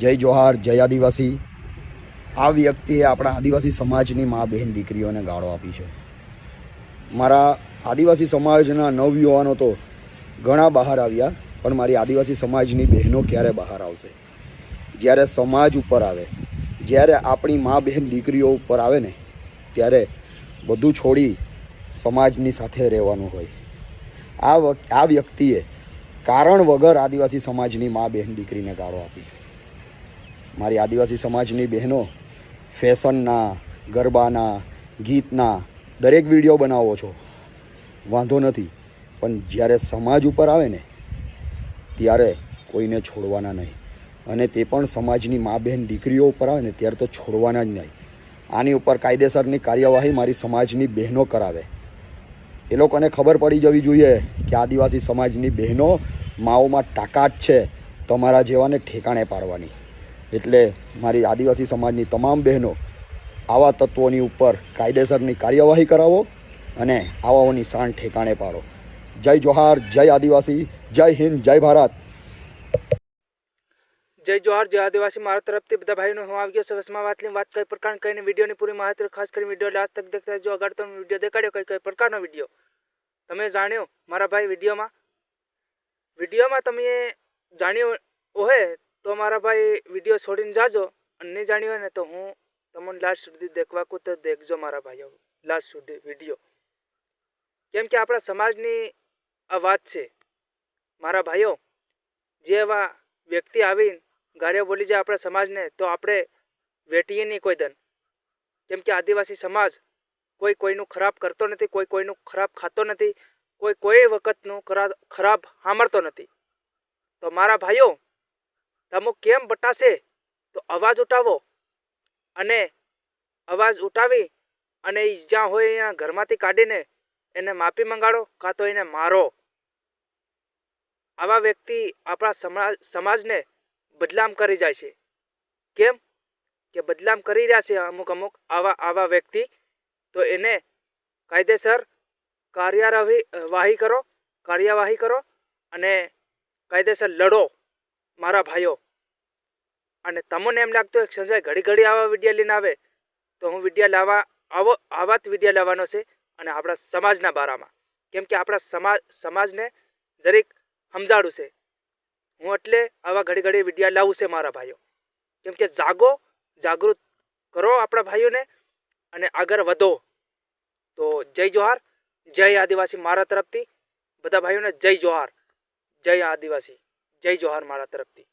જય જોહાર, જય આદિવાસી. આ વ્યક્તિએ આપણા આદિવાસી સમાજની મા બહેન દીકરીઓને ગાળો આપી છે. મારા આદિવાસી સમાજના નવયુવાનો તો ઘણા બહાર આવ્યા, પણ મારી આદિવાસી સમાજની બહેનો ક્યારે બહાર આવશે? જ્યારે સમાજ ઉપર આવે, જ્યારે આપણી મા બહેન દીકરીઓ ઉપર આવે ને, ત્યારે બધું છોડી સમાજની સાથે રહેવાનું હોય. આ આ વ્યક્તિએ કારણ વગર આદિવાસી સમાજની મા બહેન દીકરીને ગાળો આપી. મારી આદિવાસી સમાજની બહેનો ફેશનના, ગરબાના, ગીતના દરેક વીડિયો બનાવો છો. વાંધો નથી, પણ જ્યારે સમાજ ઉપર આવે ને, ત્યારે કોઈને છોડવાના નહીં. અને તે પણ સમાજની મા બહેન દીકરીઓ ઉપર આવે ને, ત્યારે તો છોડવાના જ નહીં. આની ઉપર કાયદેસરની કાર્યવાહી મારી સમાજની બહેનો કરાવે. એ લોકોને ખબર પડી જવી જોઈએ કે આદિવાસી સમાજની બહેનો માઓમાં તાકાત છે તમારા જેવાને ઠેકાણે પાડવાની. એટલે મારી આદિવાસી સમાજની તમામ બહેનો આવા તત્વોની ઉપર કાયદેસરની કાર્યવાહી કરાવો અને આવાઓની શાન ઠેકાણે પાડો. જય જોહાર, જય આદિવાસી, જય હિન્દ, જય ભારત. જય જોહાર, જય આદિવાસી. મારા તરફથી બધા ભાઈનો હું આવી ગયો સવસમાં વસમાં વાત લઈને વાત કઈ પ્રકાર કઈને વિડીયોની પૂરી માહિતી ખાસ કરી વીડિયો લાસ્ટ તક દેખતા જો આગળ તમે વીડિયો દેખાડ્યો કઈ કઈ પ્રકારનો વીડિયો? તમે જાણ્યો મારા ભાઈ વિડીયોમાં? વિડીયોમાં તમે જાણ્યો હોય તો મારા ભાઈ વીડિયો છોડીને જાજો અને નહીં જાણ્યું હોય ને તો હું તમને લાસ્ટ સુધી દેખવા કહું તો દેખજો મારા ભાઈઓ. લાસ્ટ સુધી વીડિયો. કેમ કે આપણા સમાજની આ વાત છે. મારા ભાઈઓ, જે એવા વ્યક્તિ આવીને ગારે બોલી જાય આપણા સમાજને, તો આપણે વેટીએ નહીં કોઈ દન. કેમ કે આદિવાસી સમાજ કોઈ કોઈનું ખરાબ કરતો નથી, કોઈ કોઈનું ખરાબ ખાતો નથી, કોઈ કોઈ વખતનું ખરાબ ખરાબ સાંભળતો નથી. તો મારા ભાઈઓ તમે કેમ બટાશે? તો અવાજ ઉઠાવો. અને અવાજ ઉઠાવી અને એ જ્યાં હોય અહીંયા ઘરમાંથી કાઢીને એને માફી મંગાડો કાં તો એને મારો. આવા વ્યક્તિ આપણા સમાજ સમાજને બદનામ કરી જાય છે. કેમ? કે બદનામ કરી રહ્યા છે અમુક અમુક આવા આવા વ્યક્તિ. તો એને કાયદેસર કાર્યવાહી વાહી કરો, કાર્યવાહી કરો અને કાયદેસર લડો. મારા ભાઈઓ. અને તમને એમ લાગતું હોય સંજય ઘડી ઘડી આવા વિડીયા લઈને આવે, તો હું વિડીયા લાવવા, આવો, આવા જ વિડીયા લાવવાનો છે અને આપણા સમાજના બારામાં. કેમ કે આપણા સમાજ સમાજને જરીક સમજાડું છે. હું એટલે આવા ઘડી ઘડી વિડીયા લાવું છે મારા ભાઈઓ. કેમ કે જાગો, જાગૃત કરો આપણા ભાઈઓને અને આગળ વધો. તો જય જોહાર, જય આદિવાસી મારા તરફથી. બધા ભાઈઓને જય જોહાર, જય આદિવાસી. જય જોહાર મારા તરફથી.